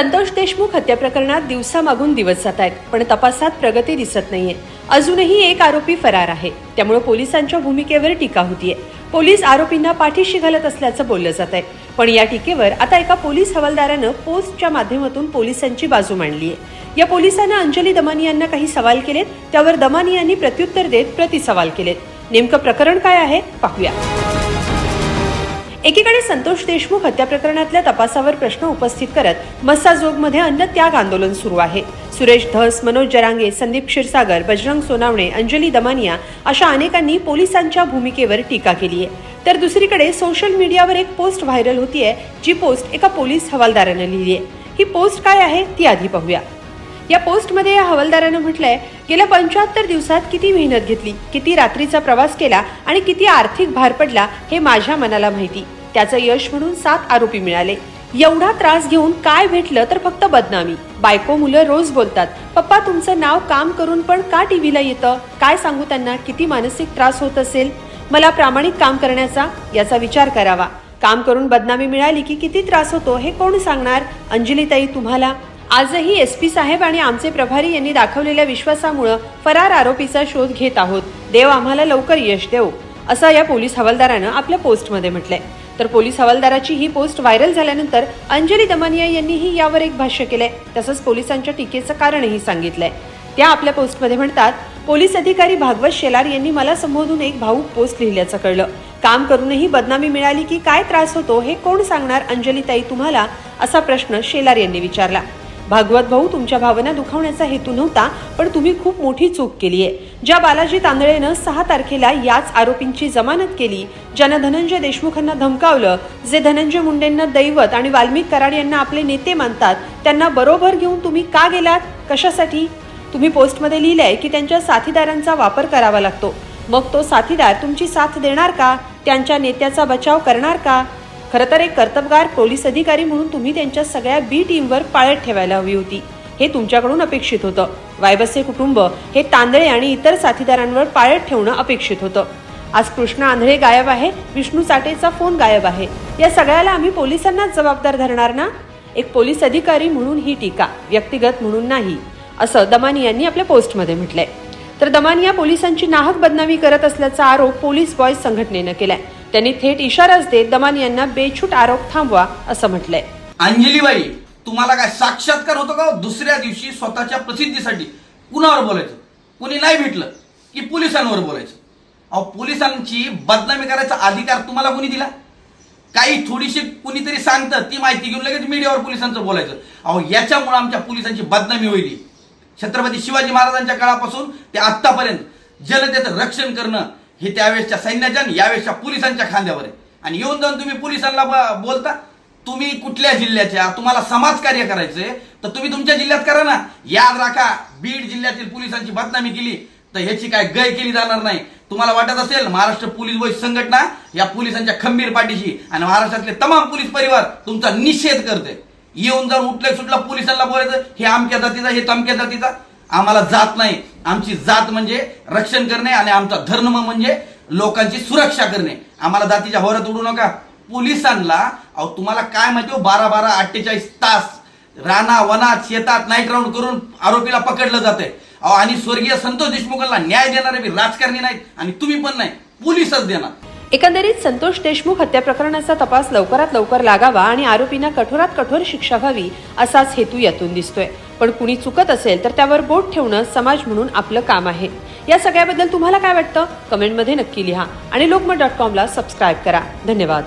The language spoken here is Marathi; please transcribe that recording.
संतोष देशमुख हत्या प्रकरणात दिवसामागून दिवस जात आहेत पण तपासात प्रगती दिसत नाहीये. अजूनही एक आरोपी फरार आहे. त्यामुळे पोलिसांच्या भूमिकेवर टीका होतीये. पोलीस आरोपींना पाठीशी घालत असल्याचं बोललं जात आहे. पण या टीकेवर आता एका पोलीस हवालदारानं पोस्टच्या माध्यमातून पोलिसांची बाजू मांडली आहे या पोलिसांना अंजली दमानी यांना काही सवाल केलेत त्यावर दमानी यांनी प्रत्युत्तर देत प्रतिसवाल केलेत. नेमकं प्रकरण काय आहे? पाहूया. एकीकडे संतोष देशमुख हत्या प्रकरणातल्या तपासावर प्रश्न उपस्थित करत मस्साजोगमध्ये अन्न त्याग आंदोलन सुरू आहे. सुरेश धस मनोज जरांगे संदीप क्षीरसागर बजरंग सोनावणे अंजली दमानिया अशा अनेकांनी पोलिसांच्या भूमिकेवर टीका केली आहे. तर दुसरीकडे सोशल मीडियावर एक पोस्ट व्हायरल होतीये जी पोस्ट एका पोलीस हवालदारानं लिहिली आहे ही पोस्ट काय आहे ती आधी पाहूया. या पोस्टमध्ये या हवालदारानं म्हटलंय गेल्या पंच्याहत्तर दिवसात किती मेहनत घेतली किती रात्रीचा प्रवास केला आणि किती आर्थिक भार पडला हे माझ्या मनाला माहिती. त्याचं यश म्हणून सात आरोपी मिळाले. एवढा त्रास घेऊन काय भेटलं तर फक्त बदनामी. बायको मुलं रोज बोलतात पप्पा तुमचं नाव काम करून पण का टीव्हीला येतं? काय सांगू त्यांना? किती मानसिक त्रास होत असेल? मला प्रामाणिक काम करण्याचा याचा विचार करावा. काम करून बदनामी मिळाली की किती त्रास होतो हे कोण सांगणार? अंजलीताई तुम्हाला आजही एस पी साहेब आणि आमचे प्रभारी यांनी दाखवलेल्या विश्वासामुळं फरार आरोपीचा शोध घेत आहोत. देव आम्हाला लवकर यश देव असं या पोलीस हवालदारानं आपल्या पोस्टमध्ये म्हटलंय. तर पोलीस हवालदाराची ही पोस्ट व्हायरल झाल्यानंतर अंजली दमानिया यांनीही यावर एक भाष्य केलंय. तसंच पोलिसांच्या टीकेचं कारणही सांगितलंय. त्या आपल्या पोस्टमध्ये म्हणतात पोलीस अधिकारी भागवत शेलार यांनी मला संबोधून एक भाऊक पोस्ट लिहिल्याचं कळलं. काम करूनही बदनामी मिळाली की काय त्रास होतो हे कोण सांगणार अंजलीताई तुम्हाला? असा प्रश्न शेलार यांनी विचारला. भागवत भाऊ तुमच्या भावना दुखावण्याचा हेतू नव्हता पण तुम्ही खूप मोठी चूक केली आहे ज्या बालाजी तांदळेनं सहा तारखेला याच आरोपींची जमानत केली ज्यानं धनंजय देशमुखांना धमकावलं जे धनंजय मुंडेंना दैवत आणि वाल्मिक कराड यांना आपले नेते मानतात त्यांना बरोबर घेऊन तुम्ही का गेलात? कशासाठी? तुम्ही पोस्टमध्ये लिहिलंय की त्यांच्या साथीदारांचा वापर करावा लागतो. मग तो साथीदार तुमची साथ देणार का? त्यांच्या नेत्याचा बचाव करणार का? खरं तर एक कर्तबगार पोलीस अधिकारी म्हणून तुम्ही त्यांच्या सगळ्या बी टीमवर पाळत ठेवायला हवी होती. हे तुमच्याकडून अपेक्षित होतं. वायबसे कुटुंब हे तांदळे आणि इतर साथीदारांवर पाळत ठेवणं अपेक्षित होतं. आज कृष्णा आंधळे गायब आहे विष्णू साठेचा फोन गायब आहे. या सगळ्याला आम्ही पोलिसांनाच जबाबदार धरणार ना? एक पोलीस अधिकारी म्हणून ही टीका व्यक्तिगत म्हणून नाही असं दमानी यांनी आपल्या पोस्टमध्ये म्हटलंय. तर दमानिया पोलिसांची नाहक बदनामी करत असल्याचा आरोप पोलीस बॉयज संघटनेनं केलाय. त्यांनी थेट इशाराच देत दमान यांना बेछूट आरोप थांबवा असं म्हटलंय. अंजलीबाई तुम्हाला काय साक्षात्कार होतो का हो? दुसऱ्या दिवशी स्वतःच्या प्रसिद्धीसाठी कुणावर बोलायचं? कुणी नाही भेटलं की पोलिसांवर बोलायचं? अहो पोलिसांची बदनामी करायचा अधिकार तुम्हाला कुणी दिला? काही थोडीशी कुणीतरी सांगतं ती माहिती घेऊन लगेच मीडियावर पोलिसांचं बोलायचं. अहो याच्यामुळे आमच्या पोलिसांची बदनामी होईल. छत्रपती शिवाजी महाराजांच्या काळापासून ते आत्तापर्यंत जनतेचं रक्षण करणं हे त्यावेळेसच्या सैन्याच्या आणि यावेळेसच्या पोलिसांच्या खांद्यावर आहे. आणि येऊन जाऊन तुम्ही पोलिसांना बोलता तुम्ही कुठल्या जिल्ह्याच्या तुम्हाला समाज कार्य करायचंय तर तुम्ही तुमच्या जिल्ह्यात करा ना. याद राखा बीड जिल्ह्यातील पोलिसांची बदनामी केली तर ह्याची काय गय केली जाणार नाही. तुम्हाला वाटत असेल महाराष्ट्र पोलीस बॉईज संघटना या पोलिसांच्या खंबीर पाठीशी आणि महाराष्ट्रातले तमाम पोलीस परिवार तुमचा निषेध करते येऊन जाऊन उठल्या सुटला पोलिसांना बोलायचं हे आमक्या जातीचा हे तमक्या जातीचा. आम्हाला जात नाही. आमची जात म्हणजे रक्षण करणे आणि आमचा धर्म म्हणजे लोकांची सुरक्षा करणे. आम्हाला जातीच्या होरात उडू नका. पोलिसांना अहो तुम्हाला काय माहिती हो बारा बारा अठ्ठेचाळीस तास राणा वनात शेतात नाईट राऊंड करून आरोपीला पकडलं जातंय. अहो आणि स्वर्गीय संतोष देशमुखांना न्याय देणारे बी राजकारणी नाहीत आणि तुम्ही पण नाही. पोलीसच देणार. एकंदरीत संतोष देशमुख हत्या प्रकरणाचा तपास लवकरात लवकर लागावा आणि आरोपींना कठोरात कठोर शिक्षा व्हावी असाच हेतू यातून दिसतोय. पण कुणी चुकत असेल तर त्यावर बोट ठेवणं समाज म्हणून आपलं काम आहे. या सगळ्याबद्दल तुम्हाला काय वाटतं? कमेंटमध्ये नक्की लिहा आणि लोकमत डॉट कॉमला सबस्क्राईब करा. धन्यवाद.